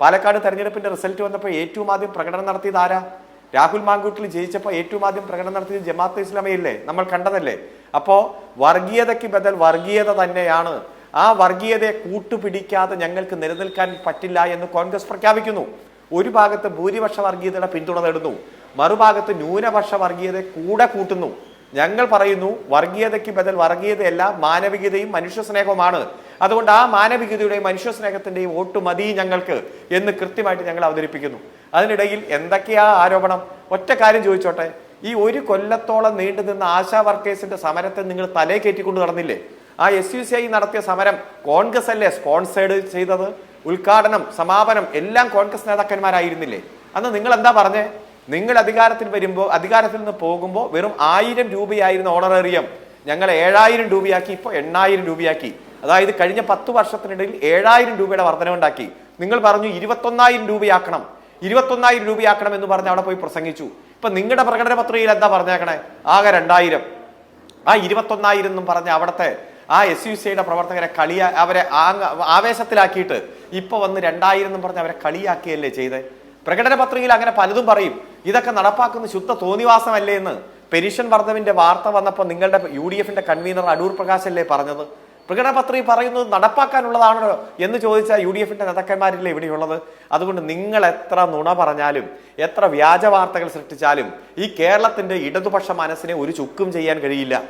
പാലക്കാട് തെരഞ്ഞെടുപ്പിന്റെ റിസൾട്ട് വന്നപ്പോൾ ഏറ്റവും ആദ്യം പ്രകടനം നടത്തിയത് ആരാ? രാഹുൽ മാങ്കൂട്ടിൽ ജയിച്ചപ്പോൾ ഏറ്റവും ആദ്യം പ്രകടനം നടത്തിയത് ജമാഅത്ത് ഇസ്ലാമയല്ലേ? നമ്മൾ കണ്ടതല്ലേ? അപ്പോൾ വർഗീയതയ്ക്ക് ബദൽ വർഗീയത തന്നെയാണ്. ആ വർഗീയതയെ കൂട്ടുപിടിക്കാതെ ഞങ്ങൾക്ക് നിലനിൽക്കാൻ പറ്റില്ല എന്ന് കോൺഗ്രസ് പ്രഖ്യാപിക്കുന്നു. ഒരു ഭാഗത്ത് ഭൂരിപക്ഷ വർഗീയതയുടെ പിന്തുണ നേടുന്നു. മറുഭാഗത്ത് ന്യൂനപക്ഷ വർഗീയതയെ കൂടെ കൂട്ടുന്നു. ഞങ്ങൾ പറയുന്നു വർഗീയതയ്ക്ക് ബദൽ വർഗീയതയല്ല മാനവികതയും മനുഷ്യ സ്നേഹവുമാണ് അതുകൊണ്ട് ആ മാനവികതയുടെയും മനുഷ്യ സ്നേഹത്തിന്റെയും വോട്ട് മതി ഞങ്ങൾക്ക് എന്ന് കൃത്യമായിട്ട് ഞങ്ങൾ അവതരിപ്പിക്കുന്നു. അതിനിടയിൽ എന്തൊക്കെയാ ആരോപണം? ഒറ്റ കാര്യം ചോദിച്ചോട്ടെ. ഈ ഒരു കൊല്ലത്തോളം നീണ്ടു നിന്ന ആശാ വർക്കേഴ്സിന്റെ സമരത്തെ നിങ്ങൾ തലേ കയറ്റിക്കൊണ്ട് നടന്നില്ലേ? ആ എസ് യു സി ഐ നടത്തിയ സമരം കോൺഗ്രസ് അല്ലേ സ്പോൺസേഡ് ചെയ്തത്? ഉദ്ഘാടനം സമാപനം എല്ലാം കോൺഗ്രസ് നേതാക്കന്മാരായിരുന്നില്ലേ? അന്ന് നിങ്ങൾ എന്താ പറഞ്ഞേ? നിങ്ങൾ അധികാരത്തിൽ വരുമ്പോൾ അധികാരത്തിൽ നിന്ന് പോകുമ്പോൾ വെറും ആയിരം രൂപയായിരുന്ന ഓണറേറിയം ഞങ്ങൾ ഏഴായിരം രൂപയാക്കി ഇപ്പോൾ എണ്ണായിരം രൂപയാക്കി. അതായത് കഴിഞ്ഞ പത്ത് വർഷത്തിനിടയിൽ ഏഴായിരം രൂപയുടെ വർധനവുണ്ടാക്കി. നിങ്ങൾ പറഞ്ഞു ഇരുപത്തൊന്നായിരം രൂപയാക്കണം. ഇരുപത്തൊന്നായിരം രൂപയാക്കണം എന്ന് പറഞ്ഞ് അവിടെ പോയി പ്രസംഗിച്ചു. ഇപ്പൊ നിങ്ങളുടെ പ്രകടന പത്രികയിൽ എന്താ പറഞ്ഞേക്കണേ? ആകെ രണ്ടായിരം. ആ ഇരുപത്തൊന്നായിരം എന്നും പറഞ്ഞ അവിടുത്തെ ആ എസ് യു സിയുടെ പ്രവർത്തകരെ കളിയ അവരെ ആവേശത്തിലാക്കിയിട്ട് ഇപ്പൊ വന്ന് രണ്ടായിരം എന്നും പറഞ്ഞ് അവരെ കളിയാക്കിയല്ലേ ചെയ്തത് പ്രകടന പത്രികയിൽ അങ്ങനെ പലതും പറയും. ഇതൊക്കെ നടപ്പാക്കുന്ന ശുദ്ധ തോന്നിവാസമല്ലേ എന്ന്. പെരിഷൻ വർദ്ധവിന്റെ വാർത്ത വന്നപ്പോൾ നിങ്ങളുടെ യു ഡി എഫിന്റെ കൺവീനർ അടൂർ പ്രകാശ് അല്ലേ പറഞ്ഞത്? പ്രകടന പത്രിക പറയുന്നത് നടപ്പാക്കാനുള്ളതാണോ എന്ന് ചോദിച്ചാൽ യു ഡി എഫിന്റെ നേതാക്കന്മാരില്ലേ ഇവിടെയുള്ളത്? അതുകൊണ്ട് നിങ്ങൾ എത്ര നുണ പറഞ്ഞാലും എത്ര വ്യാജ വാർത്തകൾ സൃഷ്ടിച്ചാലും ഈ കേരളത്തിന്റെ ഇടതുപക്ഷ മനസ്സിനെ ഒരു ചുക്കും ചെയ്യാൻ കഴിയില്ല.